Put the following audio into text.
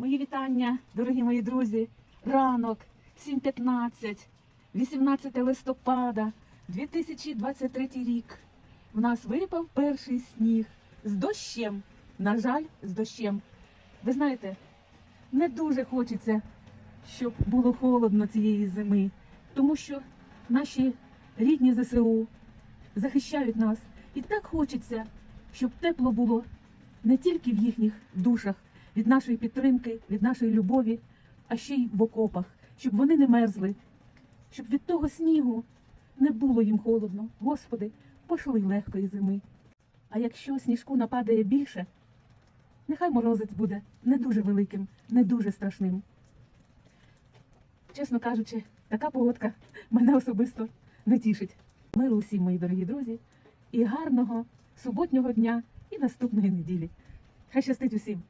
Мої вітання, дорогі мої друзі. Ранок 7.15, 18 листопада, 2023 рік. В нас випав перший сніг з дощем. На жаль, з дощем. Ви знаєте, не дуже хочеться, щоб було холодно цієї зими, тому що наші рідні ЗСУ захищають нас. І так хочеться, щоб тепло було не тільки в їхніх душах, від нашої підтримки, від нашої любові, а ще й в окопах, щоб вони не мерзли, щоб від того снігу не було їм холодно. Господи, пошли легкої зими. А якщо сніжку нападає більше, нехай морозець буде не дуже великим, не дуже страшним. Чесно кажучи, така погодка мене особисто не тішить. Миру усім, мої дорогі друзі, і гарного суботнього дня і наступної неділі. Хай щастить усім!